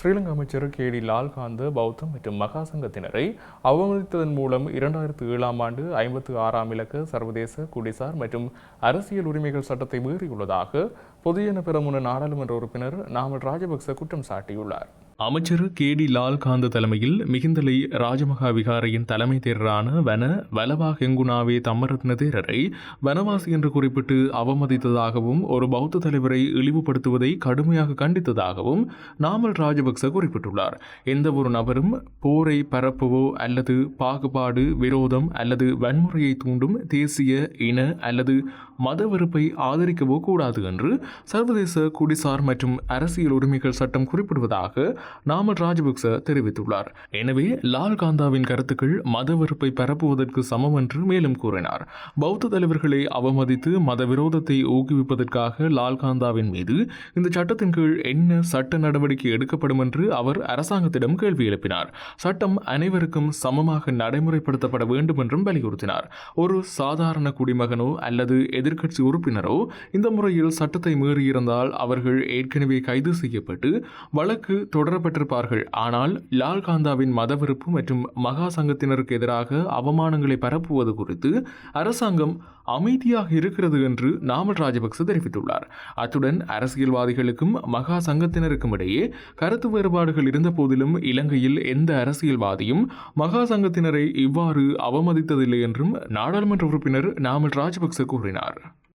ஸ்ரீலங்கா அமைச்சர் K D Lalkanth பௌத்தம் மற்றும் மகாசங்கத்தினரை அவமதித்ததன் மூலம் இரண்டாயிரத்து ஏழாம் ஆண்டு ஐம்பத்து ஆறாம் இலக்க சர்வதேச குடிசார் மற்றும் அரசியல் உரிமைகள் சட்டத்தை மீறியுள்ளதாக பொதுஜன பெரமுன நாடாளுமன்ற உறுப்பினர் நாமல் ராஜபக்ச குற்றம் சாட்டியுள்ளார். அமைச்சர் கே டி லால்காந்த தலைமையில் மிகுந்தலை ராஜமகா விகாரையின் தலைமை தேரரான வன வலவா ஹெங்குனாவே தம்மரத்ன தேரரை வனவாசி என்று குறிப்பிட்டு அவமதித்ததாகவும் ஒரு பௌத்த தலைவரை இழிவுபடுத்துவதை கடுமையாக கண்டித்ததாகவும் நாமல் ராஜபக்ச குறிப்பிட்டுள்ளார். எந்த ஒரு நபரும் போரை பரப்பவோ அல்லது பாகுபாடு விரோதம் அல்லது வன்முறையை தூண்டும் தேசிய இன அல்லது மத வெறுப்பை ஆதரிக்கவோ கூடாது என்று சர்வதேச குடிசார் மற்றும் அரசியல் உரிமைகள் சட்டம் குறிப்பிடுவதாக நாமல் ராஜபக்ச தெரிவித்துள்ளார். எனவே லால் காந்தாவின் கருத்துக்கள் மத வெறுப்பை பரப்புவதற்கு சமம் என்று மேலும் கூறினார். பௌத்த தலைவர்களை அவமதித்து மத விரோதத்தை ஊக்குவிப்பதற்காக லால் காந்தாவின் மீது இந்த சட்டத்தின் கீழ் என்ன சட்ட நடவடிக்கை எடுக்கப்படும் என்று அவர் அரசாங்கத்திடம் கேள்வி எழுப்பினார். சட்டம் அனைவருக்கும் சமமாக நடைமுறைப்படுத்தப்பட வேண்டும் என்றும் வலியுறுத்தினார். ஒரு சாதாரண குடிமகனோ அல்லது எதிர்க்கட்சி உறுப்பினரோ இந்த முறையில் சட்டத்தை மீறியிருந்தால் அவர்கள் ஏற்கனவே கைது செய்யப்பட்டு வழக்கு தொடரப்பட்டிருப்பார்கள் ஆனால் லால் காந்தாவின் மதவெறுப்பு மற்றும் மகா சங்கத்தினருக்கு எதிராக அவமானங்களை பரப்புவது குறித்து அரசாங்கம் அமைதியாக இருக்கிறது என்று நாமல் ராஜபக்ச தெரிவித்துள்ளார். அத்துடன் அரசியல்வாதிகளுக்கும் மகா சங்கத்தினருக்கும் இடையே கருத்து வேறுபாடுகள் இருந்த போதிலும் இலங்கையில் எந்த அரசியல்வாதியும் மகா சங்கத்தினரை இவ்வாறு அவமதித்ததில்லை என்றும் நாடாளுமன்ற உறுப்பினர் நாமல் ராஜபக்ச கூறினார்.